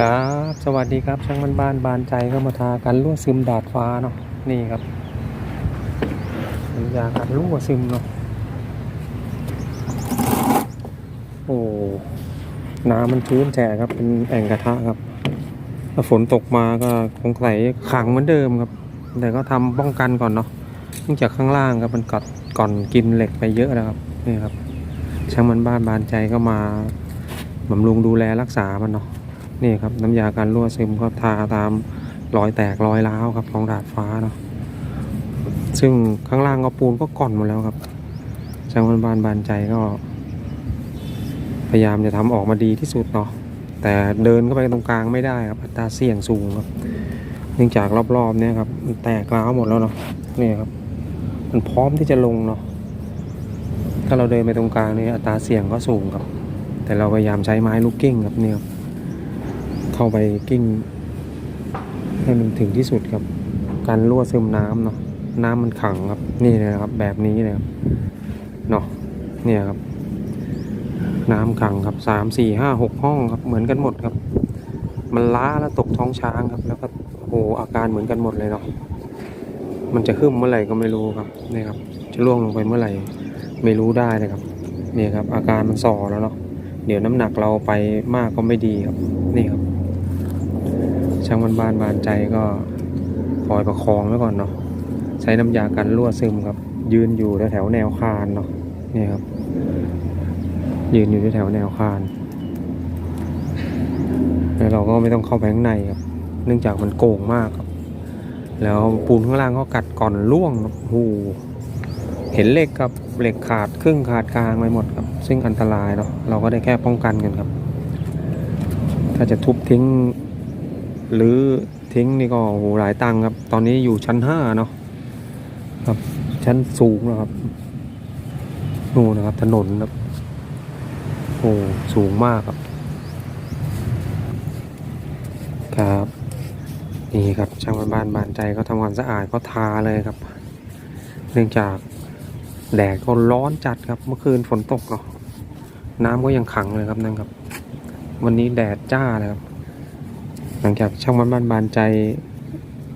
ครับ สวัสดีครับ ช่างมันบ้านบานใจก็มาทากันรั่วซึมดาดฟ้าเนาะ นี่ครับน้ำยากันรั่วซึมเนาะ โอ้ น้ำมันชื้นแฉะครับ เป็นแอ่งกระทะครับ ถ้าฝนตกมาก็คงใส่ขังเหมือนเดิมครับ แต่ก็ทำป้องกันก่อนเนาะเนื่องจากข้างล่างครับมันกัดก่อนกินเหล็กไปเยอะแล้วครับ นี่ครับ ช่างมันบ้านบานใจก็มาบำรุงดูแลรักษามันเนาะ นี่ครับน้ำยาการรั่วซึมก็ทาตามรอยแตกรอยร้าวครับของดาดฟ้าเนาะซึ่งข้างล่างก็ปูนก็ก่อนหมดแล้วครับช่างบานบานใจก็ พยายามจะทำออกมาดีที่สุดเนาะแต่เดินเข้าไปตรงกลางไม่ได้ครับอัตราเสี่ยงสูงครับ เนื่องจากรอบๆเนี่ยครับมันแตกร้าวหมดแล้วเนาะนี่ครับ มันพร้อมที่จะลงเนาะถ้าเราเดินไปตรงกลางนี่อัตราเสี่ยงก็สูงครับ แต่เราพยายามใช้ไม้ลูกกิ้งครับเนี่ยครับ เข้าไปกิ้งให้มันถึงที่สุดครับ การรั่วซึมน้ำเนาะน้ำมันขังครับนี่เลยครับ แบบนี้เลยครับเนาะเนี่ยครับ น้ำขังครับสามสี่ห้าหกห้องครับ เหมือนกันหมดครับ มันล้าแล้วตกท้องช้างครับ แล้วก็โอ้อาการเหมือนกันหมดเลยเนาะมันจะขึ้นเมื่อไหร่ก็ไม่รู้ครับนี่ครับ จะล่วงลงไปเมื่อไหร่ไม่รู้ได้เลยครับนี่ครับ อาการมันส่อแล้วเนาะเดี๋ยวน้ำหนักเราไปมากก็ไม่ดีครับ นี่ครับ ช่างมันบานบานใจก็คอยประคองไว้ก่อนเนาะใช้น้ำยากันรั่วซึมครับ ยืนอยู่แถวแนวคานเนาะนี่ครับ ยืนอยู่แถวแนวคานแล้วเราก็ไม่ต้องเข้าไปข้างในครับ เนื่องจากมันโก่งมากครับ แล้วปูนข้างล่างก็กัดก่อนล่วงครับโอ้โหเห็นเหล็กครับเหล็กขาดครึ่งขาดกลางไปหมดครับ ซึ่งอันตรายเนาะเราก็ได้แค่ป้องกันกันครับ ถ้าจะทุบทิ้ง หรือทิ้งนี่ก็โอ้โหหลายตังค์ครับ ตอนนี้อยู่ชั้นห้าเนาะครับ ชั้นสูงนะครับนู่นนะครับ ถนนครับโอ้สูงมากครับ ครับนี่ครับช่างบ้านบานใจก็ทำความสะอาดก็ทาเลยครับ เนื่องจากแดดก็ร้อนจัดครับ เมื่อคืนฝนตกเนาะน้ำก็ยังขังเลยครับนั่นครับ วันนี้แดดจ้าเลยครับ หลังจากช่างบ้านบ้านบานใจ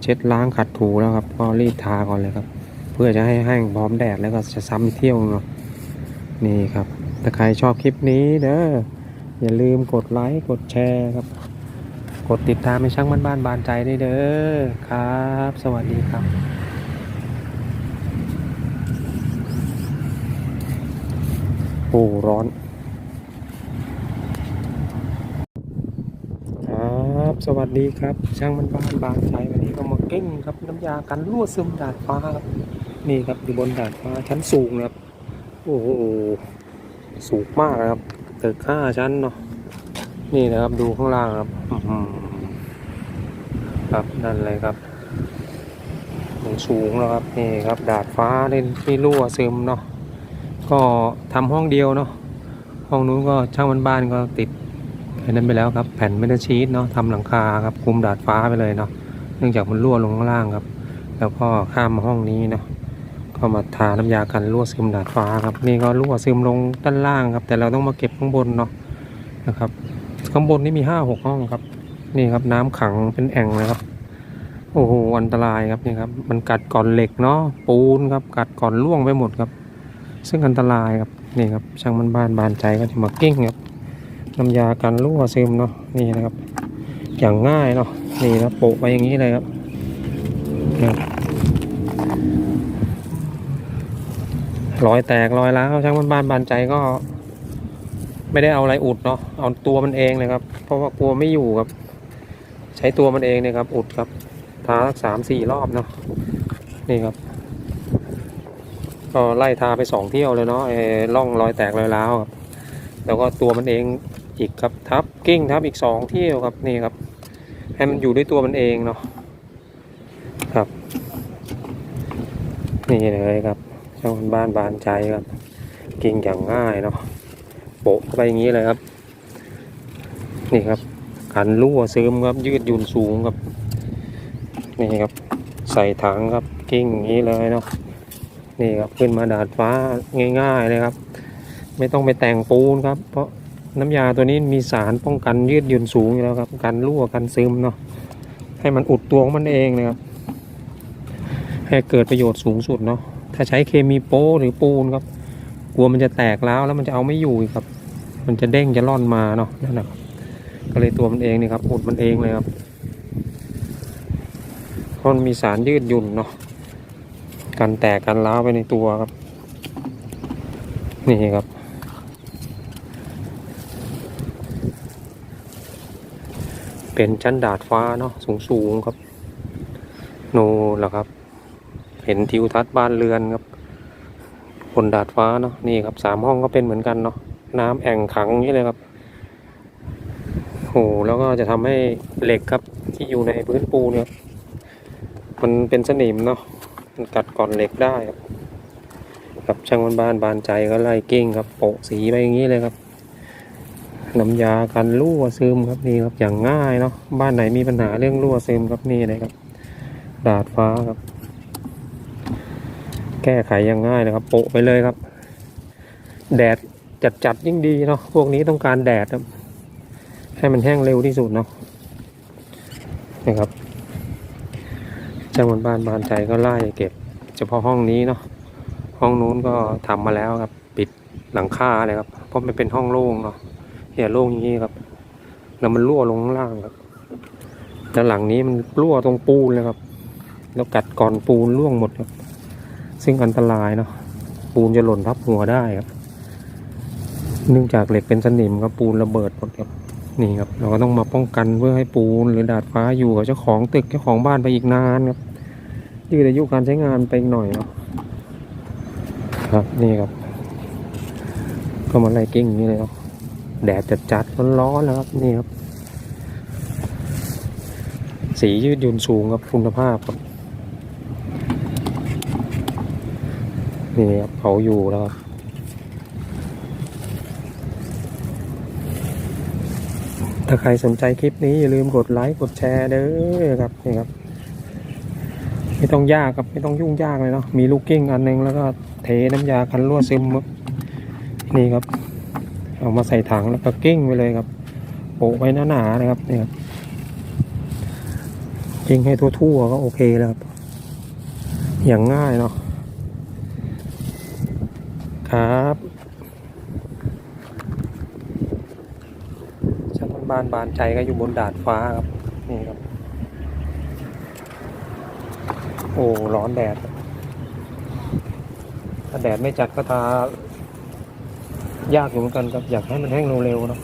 เช็ดล้างขัดถูแล้วครับ ก็รีบทาก่อนเลยครับ เพื่อจะให้แห้งพร้อมแดดแล้วก็จะซ้ำเที่ยวเนาะนี่ครับถ้าใครชอบคลิปนี้เด้ออย่าลืมกดไลค์กดแชร์ครับ กดติดตามให้ช่างบ้านบ้านบานใจได้เด้อครับ สวัสดีครับโอ้ร้อน ครับ สวัสดีครับ ช่างมันบ้านบางใจวันนี้ก็มาเก้งครับน้ำยากันรั่วซึมดาดฟ้าครับนี่ครับอยู่บนดาดฟ้าชั้นสูงนะครับ โอ้โหสูงมากครับตึกห้าชั้นเนาะนี่นะครับดูข้างล่างครับครับนั่นเลยครับสูงแล้วครับนี่ครับ ดาดฟ้าเล่นที่รั่วซึมเนาะก็ทำห้องเดียวเนาะห้องนู้นก็ช่างมันบ้านก็ติด แค่นั้นไปแล้วครับแผ่นเมทัลชีตเนาะทำหลังคาครับคุมดาดฟ้าไปเลยเนาะเนื่องจากมันรั่วลงข้างล่างครับ แล้วก็ข้ามมาห้องนี้เนาะก็มาทาน้ำยากันรั่วซึมดาดฟ้าครับนี่ก็รั่วซึมลงด้านล่างครับ แต่เราต้องมาเก็บข้างบนเนาะนะครับ ข้างบนนี่มีห้าหกห้องครับ นี่ครับน้ำขังเป็นแอ่งเลยครับ โอ้โหอันตรายครับนี่ครับมันกัดก่อนเหล็กเนาะปูนครับกัดก่อนล่วงไปหมดครับ ซึ่งอันตรายครับนี่ครับช่างมันบ้านบานใจก็จะมากิ้งครับ น้ำยากันรั่วซึมเนาะนี่นะครับ อย่างง่ายเนาะนี่นะโปะไปอย่างนี้เลยครับรอยแตกรอยร้าวช่างบ้านๆบานใจก็ ไม่ได้เอาอะไรอุดเนาะเอาตัวมันเองเลยครับ เพราะว่ากลัวไม่อยู่ครับ ใช้ตัวมันเองเนี่ยครับ อุดครับทาสักสามสี่รอบเนาะนี่ครับ ก็ไล่ทาไปสองเที่ยวเลยเนาะไอ้ร่องรอยแตกรอยร้าวครับแล้วก็ตัวมันเอง อีกครับทับกิ้งทับอีกสองเที่ยวครับนี่ครับให้มันอยู่ด้วยตัวมันเองเนาะครับ นี่เลยครับช่าบ้านบานใจครับกิ้งอย่างง่ายเนาะโปะเข้าไปอย่างนี้เลยครับ นี่ครับกันรั่วซึมครับยืดหยุ่นสูงครับนี่ครับ ใส่ถังครับกิ้งอย่างนี้เลยเนาะนี่ครับขึ้นมาดาดฟ้าง่าย ๆเลยครับ ไม่ต้องไปแต่งปูนครับ เพราะ น้ำยาตัวนี้มีสารป้องกันยืดหยุ่นสูงอยู่แล้วครับกันรั่วกันซึมเนาะให้มันอุดตัวของมันเองนะครับ ให้เกิดประโยชน์สูงสุดเนาะถ้าใช้เคมีโป้หรือปูนครับกลัวมันจะแตกแล้วแล้วมันจะเอาไม่อยู่ครับ มันจะเด้งจะล่อนมาเนาะนั่นนะครับก็เลยตัวมันเองนี่ครับอุดมันเองเลยครับเพราะมันมีสารยืดหยุ่นเนาะกันแตกกันร้าวไปในตัวครับ นี่ครับ เป็นชั้นดาดฟ้าเนาะสูงสูงๆครับโน่นแหละครับ เห็นทิวทัศน์บ้านเรือนครับบนดาดฟ้าเนาะนี่ครับสามห้องก็เป็นเหมือนกันเนาะน้ำแอ่งขังอย่างนี้เลยครับโอ้แล้วก็จะทำให้เหล็กครับที่อยู่ในพื้นปูเนี่ยมันเป็นสนิมเนาะมันกัดก่อนเหล็กได้ครับครับช่างบ้านบ้านบานใจก็ไล่กิ้งครับโปะสีไปอย่างนี้เลยครับ น้ำยากันรั่วซึมครับนี่ครับอย่างง่ายเนาะบ้านไหนมีปัญหาเรื่องรั่วซึมครับนี่เลยครับ ดาดฟ้าครับ แก้ไขอย่างง่ายนะครับ โปะไปเลยครับ แดดจัดจัดๆยิ่งดีเนาะพวกนี้ต้องการแดดครับ ให้มันแห้งเร็วที่สุดเนาะนะครับเจ้าบนบ้านบานใจก็ไล่เก็บ เฉพาะห้องนี้เนาะห้องนู้นก็ทำมาแล้วครับ ปิดหลังคาเลยครับเพราะมันเป็นห้องโล่งเนาะ เนี่ยโล่งอย่างนี้ครับ แล้วมันรั่วลงล่างครับแล้วหลังนี้มันรั่วตรงปูนเลยครับ แล้วกัดก่อนปูนร่วงหมดครับ ซึ่งอันตรายเนาะปูนจะหล่นทับหัวได้ครับ เนื่องจากเหล็กเป็นสนิมครับปูนระเบิดหมดครับนี่ครับ เราก็ต้องมาป้องกันเพื่อให้ปูนหรือดาดฟ้าอยู่กับเจ้าของตึกเจ้าของบ้านไปอีกนานครับยืดอายุการใช้งานไปอีกหน่อยเนาะครับนี่ครับ ก็มาไล่กิ้งอย่างนี่เลยเนาะ แดดจัดจัดร้อนๆแล้วครับนี่ครับ สียืดหยุ่นสูงครับคุณภาพครับนี่ครับเขาอยู่แล้วครับถ้าใครสนใจคลิปนี้อย่าลืมกดไลค์กดแชร์เด้อครับนี่ครับ ไม่ต้องยากครับไม่ต้องยุ่งยากเลยเนาะมีลูกกิ้งอันหนึงแล้วก็เทน้ำยากันรั่วซึมครับนี่ครับ เอามาใส่ถังแล้วก็กิ้งไปเลยครับโปะไว้หนาๆนะครับนี่ครับกิ้งให้ทั่วๆก็โอเคแล้วครับ อย่างง่ายเนาะครับช่างบ้านบานใจก็อยู่บนดาดฟ้าครับ นี่ครับ โอ้ ร้อนแดด ถ้าแดดไม่จัดก็ทา ยากอยู่เหมือนกันครับ อยากให้มันแห้งเร็วๆเนาะ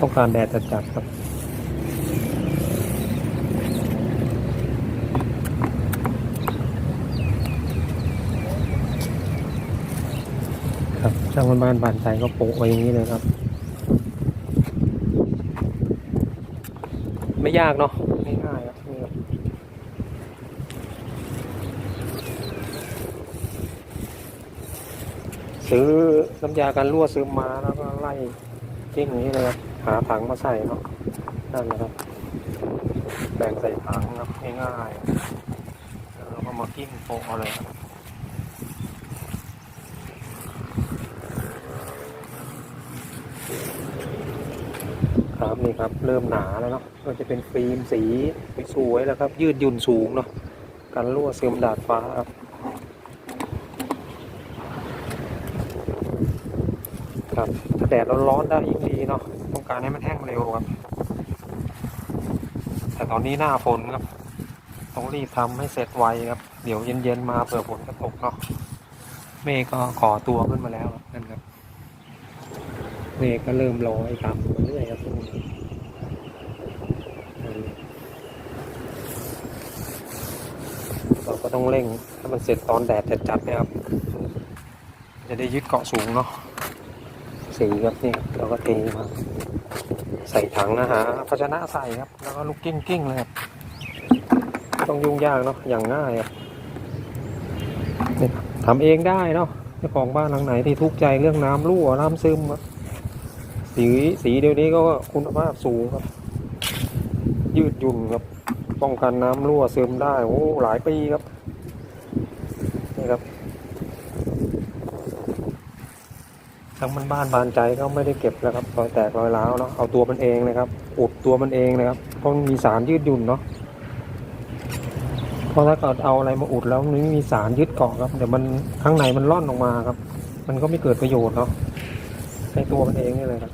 ต้องการแดดจัดๆครับครับช่างบ้านบ้านบานใจก็โปะไว้อย่างนี้เลยครับ ไม่ยากเนาะง่ายๆครับนี่ครับ ซื้อน้ำยากันรั่วซึมมาแล้วก็ไล่กิ้งอย่างนี้เลยครับหาถังมาใส่เนาะนั่นแหละครับแบ่งใส่ถังครับง่ายๆแล้วก็มากิ้งโปะเอาเลยครับครับนี่ครับเริ่มหนาแล้วเนาะก็จะเป็นฟิล์มสีสวยแล้วครับ ยืดหยุ่นสูงเนาะกันรั่วซึมดาดฟ้าครับ ครับถ้าแดดร้อนๆได้ยิ่งดีเนาะต้องการให้มันแห้งเร็วครับ แต่ตอนนี้หน้าฝนครับต้องรีบทำให้เสร็จไวครับ เดี๋ยวเย็นๆมาเผื่อฝนจะตกเนาะเมฆก็ก่อตัวขึ้นมาแล้วนั่นครับเมฆก็เริ่มลอยต่ำมาเรื่อยครับทุกคนเราก็ต้องเร่งให้มันเสร็จตอนแดดจัดๆนะครับ จะได้ยึดเกาะสูงเนาะ สีครับนี่เราก็เทมาใส่ถังนะฮะภาชนะใส่ครับ แล้วก็ลูกกิ้งกิ้งเลยครับต้องยุ่งยากเนาะอย่างง่ายครับนี่ทำเองได้เนาะเจ้าของบ้านหลังไหนที่ทุกข์ใจเรื่องน้ำรั่วน้ำซึมครับสีสีเดี๋ยวนี้ก็คุณภาพสูงครับ ยืดหยุ่นครับ ป้องกันน้ำรั่วซึมได้โอ้หลายปีครับนี่ครับ ทั้งมันบ้านบานใจก็ไม่ได้เก็บแล้วครับรอยแตกรอยร้าวเนาะเอาตัวมันเองเลยครับอุดตัวมันเองเลยครับเพราะมีสารยืดหยุ่นเนาะเพราะถ้าเกิดเอาอะไรมาอุดแล้วมันไม่มีสารยึดเกาะครับเดี๋ยวมันข้างในมันร่อนออกมาครับ มันก็ไม่เกิดประโยชน์เนาะในตัวมันเองนี่เลยครับ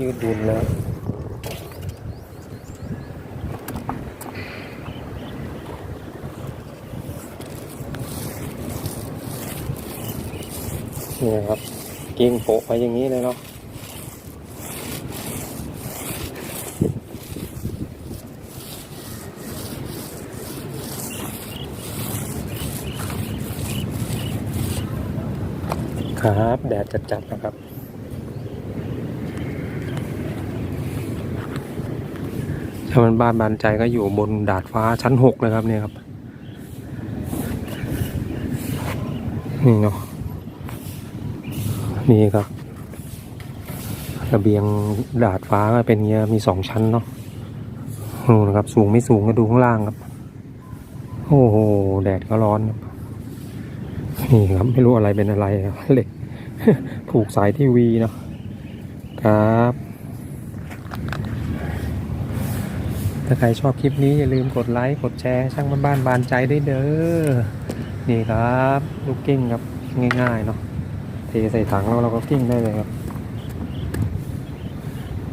ยืดหยุ่นแล้วนี่ครับ กิ้งโปะไปอย่างนี้เลยเนาะครับ แดดจัดๆนะครับชาวบ้านบานใจก็อยู่บนดาดฟ้าชั้นหกนะครับเนี่ยครับ นี่เนาะ นี่ครับระเบียงดาดฟ้าเป็นเงี้ยมีสองชั้นเนาะนู่นะครับ สูงไม่สูงก็ดูข้างล่างครับ โอ้โห แดดก็ร้อนครับ นี่ครับ ไม่รู้อะไรเป็นอะไรเหล็กผูกสายทีวีเนาะครับ ถ้าใครชอบคลิปนี้อย่าลืมกดไลค์ กดแชร์ช่างบ้านบ้านบานใจได้เด้อ นี่ครับ ลูกกิ้งครับ ง่ายๆเนาะ เทใส่ถังแล้วเราก็กิ้งได้เลยครับ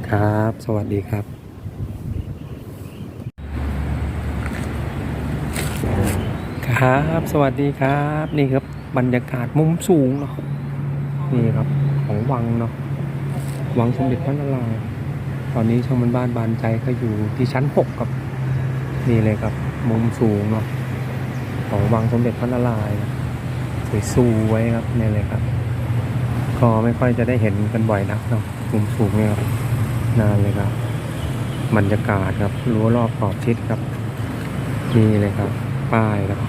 ครับ สวัสดีครับครับสวัสดีครับ นี่ครับบรรยากาศมุมสูงเนาะนี่ครับของวังเนาะวังสมเด็จพระนารายณ์ตอนนี้ชางมันบ้านบานใจก็อยู่ที่ชั้นหกครับ นี่เลยครับ มุมสูงเนาะของวังสมเด็จพระนารายณ์สวยๆครับนี่เลยครับ ก็ไม่ค่อยจะได้เห็นกันบ่อยนักเนาะมุมสูงเนี่ยครับนานเลยครับ บรรยากาศครับรั้วรอบขอบชิดครับนี่เลยครับ ป้ายครับ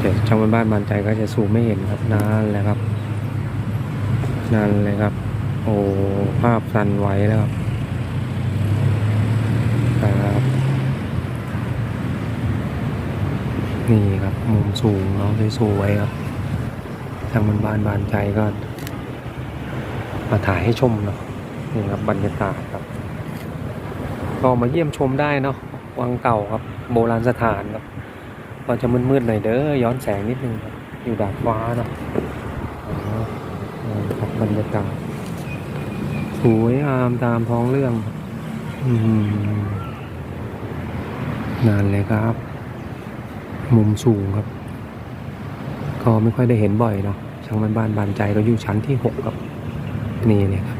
แต่ชาวบ้านบานใจก็จะซูมไม่เห็นครับนานเลยครับนานเลยครับ โอ้ภาพสั่นไหวแล้วครับครับนี่ครับมุมสูงเนาะสวยๆครับทางมันบ้านบานใจก็ มาถ่ายให้ชมเนาะนี่ครับบรรยากาศครับ ก็มาเยี่ยมชมได้เนาะวังเก่าครับโบราณสถานครับก็จะมืดๆหน่อยเด้อย้อนแสงนิดนึงครับอยู่ดาดฟ้าเนาะอ๋อนี่ครับบรรยากาศสวยงามตามท้องเรื่องอืมนานเลยครับ มุมสูงครับ ก็ไม่ค่อยได้เห็นบ่อยเนาะช่างบ้านบ้านบานใจก็อยู่ชั้นที่หกครับ นี่เลยครับ